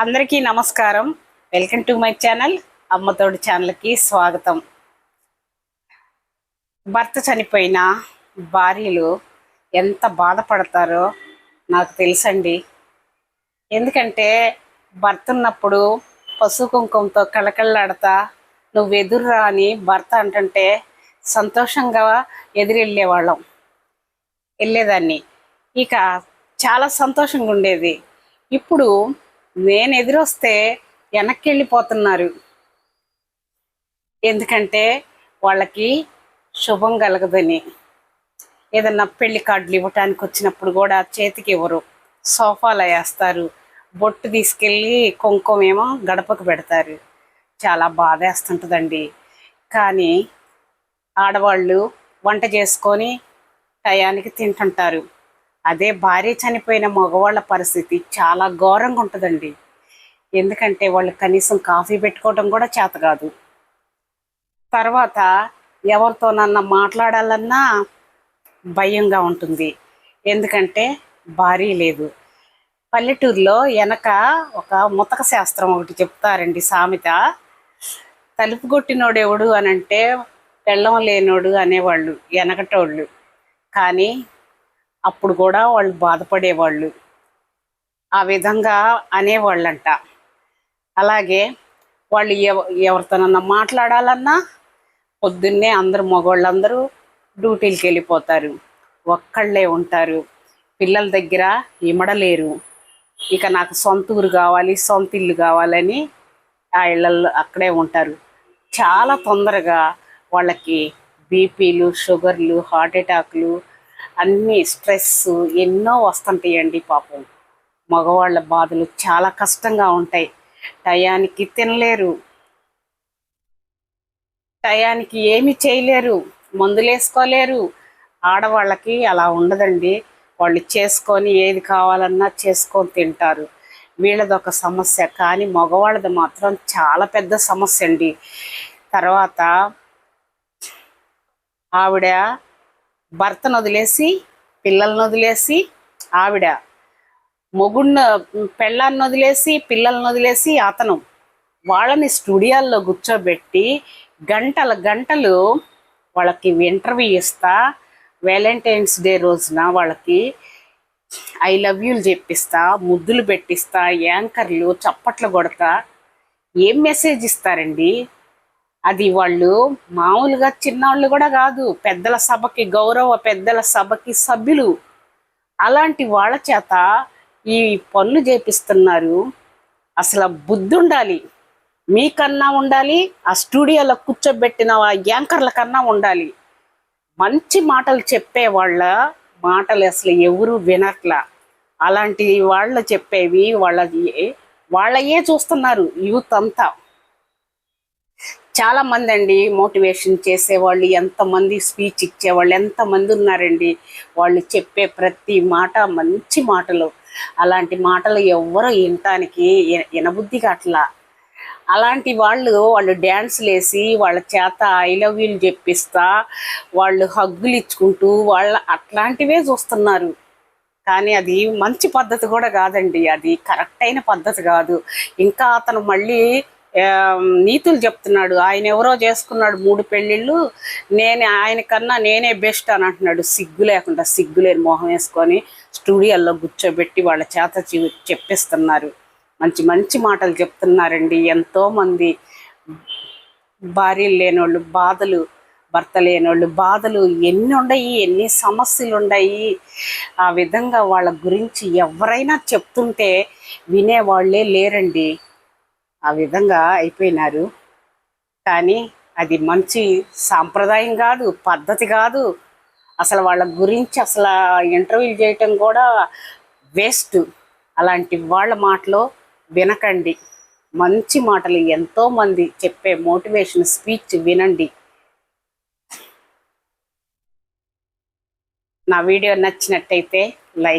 అందరికీ నమస్కారం. Welcome to my channel. అమ్మతోడి ఛానల్కి స్వాగతం. భర్త చనిపోయిన భార్యలు ఎంత బాధపడతారో నాకు తెలుసండి. ఎందుకంటే భర్త ఉన్నప్పుడు పశు కుంకుమతో కళకళలాడతా నువ్వు ఎదురురా అని భర్త అంటుంటే సంతోషంగా ఎదురెళ్ళేవాళ్ళం. వెళ్ళేదాన్ని. ఇక చాలా సంతోషంగా ఉండేది ఇప్పుడు నేను ఎదురొస్తే వెనక్కి వెళ్ళిపోతున్నారు ఎందుకంటే వాళ్ళకి శుభం కలగదని. ఏదన్నా పెళ్ళి కార్డులు ఇవ్వటానికి వచ్చినప్పుడు కూడా చేతికి ఇవ్వరు సోఫాలో వేస్తారు. బొట్టు తీసుకెళ్ళి కుంకుమ ఏమో గడపకు పెడతారు. చాలా బాధేస్తుంటుందండి కానీ ఆడవాళ్ళు వంట చేసుకొని టయానికి తింటుంటారు. అదే భార్య చనిపోయిన మగవాళ్ళ పరిస్థితి చాలా ఘోరంగా ఉంటుందండి. ఎందుకంటే వాళ్ళు కనీసం కాఫీ పెట్టుకోవడం కూడా చేత కాదు. తర్వాత ఎవరితోనన్నా మాట్లాడాలన్నా భయంగా ఉంటుంది. ఎందుకంటే భారీ లేదు. పల్లెటూరులో వెనక ఒక ముతక శాస్త్రం ఒకటి చెప్తారండి సామెత. తలుపు కొట్టినోడు ఎవడు అని అంటే పెళ్ళం లేనోడు అనేవాళ్ళు వెనకటోళ్ళు. కానీ అప్పుడు కూడా వాళ్ళు బాధపడేవాళ్ళు. ఆ విధంగా అనేవాళ్ళంట. అలాగే వాళ్ళు ఎవ ఎవరితోనన్నా మాట్లాడాలన్నా పొద్దున్నే అందరు మగవాళ్ళందరూ డ్యూటీలకి వెళ్ళిపోతారు. ఒక్కళ్ళే ఉంటారు. పిల్లల దగ్గర ఇమడలేరు. ఇక నాకు సొంత ఊరు కావాలి సొంత ఇల్లు కావాలని ఆ ఇళ్ళల్లో అక్కడే ఉంటారు. చాలా తొందరగా వాళ్ళకి బీపీలు షుగర్లు హార్ట్ అటాక్లు అన్నీ స్ట్రెస్ ఎన్నో వస్తుంటాయండి పాపం. మగవాళ్ళ బాధలు చాలా కష్టంగా ఉంటాయి. టయానికి తినలేరు. టయానికి ఏమి చేయలేరు. మందులు వేసుకోలేరు ఆడవాళ్ళకి అలా ఉండదండి. వాళ్ళు చేసుకొని ఏది కావాలన్నా చేసుకొని తింటారు. వీళ్ళదొక సమస్య కానీ మగవాళ్ళది మాత్రం చాలా పెద్ద సమస్య అండి. తర్వాత ఆవిడ భర్తను వదిలేసి పిల్లల్ని వదిలేసి ఆవిడ మొగుడిని పెళ్ళాన్ని వదిలేసి పిల్లల్ని వదిలేసి అతను వాళ్ళని స్టూడియోల్లో కూర్చోబెట్టి గంటల గంటలు వాళ్ళకి ఇంటర్వ్యూ ఇస్తా వ్యాలంటైన్స్ డే రోజున వాళ్ళకి ఐ లవ్ యూలు చెప్పిస్తా ముద్దులు పెట్టిస్తా యాంకర్లు చప్పట్లు కొడతా ఏం మెసేజ్ ఇస్తారండి? అది వాళ్ళు మామూలుగా చిన్నవాళ్ళు కూడా కాదు పెద్దల సభకి గౌరవ పెద్దల సభకి సభ్యులు. అలాంటి వాళ్ళ చేత ఈ పనులు చేపిస్తున్నారు. అసలు బుద్ధి ఉండాలి. మీకన్నా ఉండాలి ఆ స్టూడియోలో కూర్చోబెట్టిన ఆ యాంకర్ల కన్నా ఉండాలి. మంచి మాటలు చెప్పే వాళ్ళ మాటలు అసలు ఎవరు వినట్లా. అలాంటి వాళ్ళు చెప్పేవి వాళ్ళ వాళ్ళయే చూస్తున్నారు యూత్ అంతా. చాలా మంది అండి మోటివేషన్ చేసేవాళ్ళు ఎంతమంది స్పీచ్ ఇచ్చేవాళ్ళు ఎంతమంది ఉన్నారండి. వాళ్ళు చెప్పే ప్రతి మాట మంచి మాటలు. అలాంటి మాటలు ఎవ్వరూ వినటానికి వినబుద్ధి అట్లా అలాంటి వాళ్ళు వాళ్ళు డ్యాన్సులు వేసి వాళ్ళ చేత ఐ లవ్ యూలు చెప్పిస్తా వాళ్ళు హగ్గులు ఇచ్చుకుంటూ వాళ్ళ అట్లాంటివే చూస్తున్నారు. కానీ అది మంచి పద్ధతి కూడా కాదండి. అది కరెక్ట్ అయిన పద్ధతి కాదు. ఇంకా అతను మళ్ళీ నీతులు చెప్తున్నాడు. ఆయన ఎవరో చేసుకున్నాడు మూడు పెళ్ళిళ్ళు. నేను ఆయన కన్నా నేనే బెస్ట్ అని అంటున్నాడు. సిగ్గు లేకుండా సిగ్గు లేని మొహం వేసుకొని స్టూడియోల్లో కూర్చోబెట్టి వాళ్ళ చేత చె- చెప్పిస్తున్నారు. మంచి మంచి మాటలు చెప్తున్నారండి. ఎంతోమంది భార్యలు లేనోళ్ళు బాధలు భర్త లేనోళ్ళు బాధలు ఎన్ని ఉన్నాయి ఎన్ని సమస్యలు ఉన్నాయి. ఆ విధంగా వాళ్ళ గురించి ఎవరైనా చెప్తుంటే వినేవాళ్ళే లేరండి. ఆ విధంగా అయిపోయినారు. కానీ అది మంచి సాంప్రదాయం కాదు పద్ధతి కాదు. అసలు వాళ్ళ గురించి అసలు ఇంటర్వ్యూలు చేయటం కూడా వేస్ట్. అలాంటి వాళ్ళ మాటలో వినకండి. మంచి మాటలు ఎంతోమంది చెప్పే మోటివేషన్ స్పీచ్ వినండి. నా వీడియో నచ్చినట్టయితే